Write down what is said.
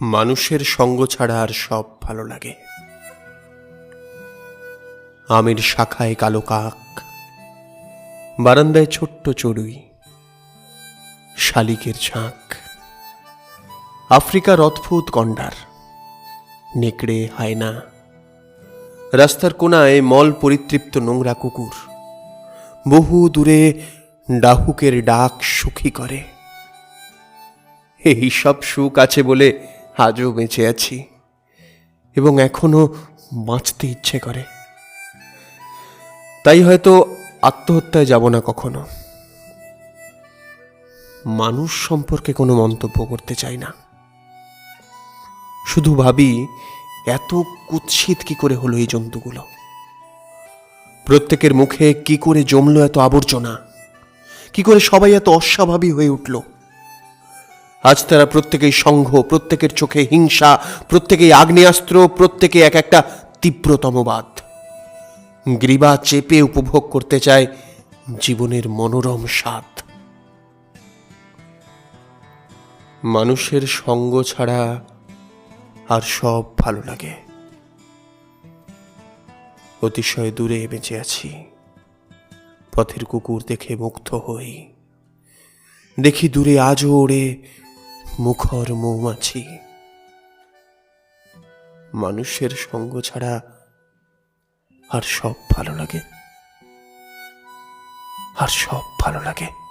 মানুষের সঙ্গ ছাড়া আর সব ভালো লাগে। আমের শাখায় কালো কাক, বারান্দায় ছোট্ট চড়ুই, শালিকের ঝাঁক, আফ্রিকার অদ্ভুত কন্ডার নেকড়ে, হায়না, রাস্তার কোনায় মল পরিতৃপ্ত নোংরা কুকুর, বহু দূরে ডাহুকের ডাক সুখী করে। এই সব সুখ আছে বলে আজও বেঁচে আছি এবং এখনও বাঁচতে ইচ্ছে করে। তাই হয়তো আত্মহত্যায় যাব না কখনো। মানুষ সম্পর্কে কোনো মন্তব্য করতে চাই না। শুধু ভাবি, এত কুৎসিত কি করে হলো এই জন্তুগুলো? প্রত্যেকের মুখে কি করে জমলো এত আবর্জনা? কি করে সবাই এত অস্বাভাবিক হয়ে উঠল? আজ তারা প্রত্যেকেই সংঘ, প্রত্যেকের চোখে হিংসা, প্রত্যেকেই আগ্নেয়াস্ত্র, প্রত্যেকে এক একটা তীব্রতমবাদ গ্রীবা চেপে উপভোগ করতে চায় জীবনের মনোরম স্বাদ। মানুষের সঙ্গ ছাড়া আর সব ভালো লাগে। অতিশয় দূরে বেঁচে আছি। পথের কুকুর দেখে মুগ্ধ হই। দেখি দূরে আজও ওড়ে মুখর মৌমাছি। মানুষের সঙ্গ ছাড়া আর সব ভালো লাগে। আর সব ভালো লাগে।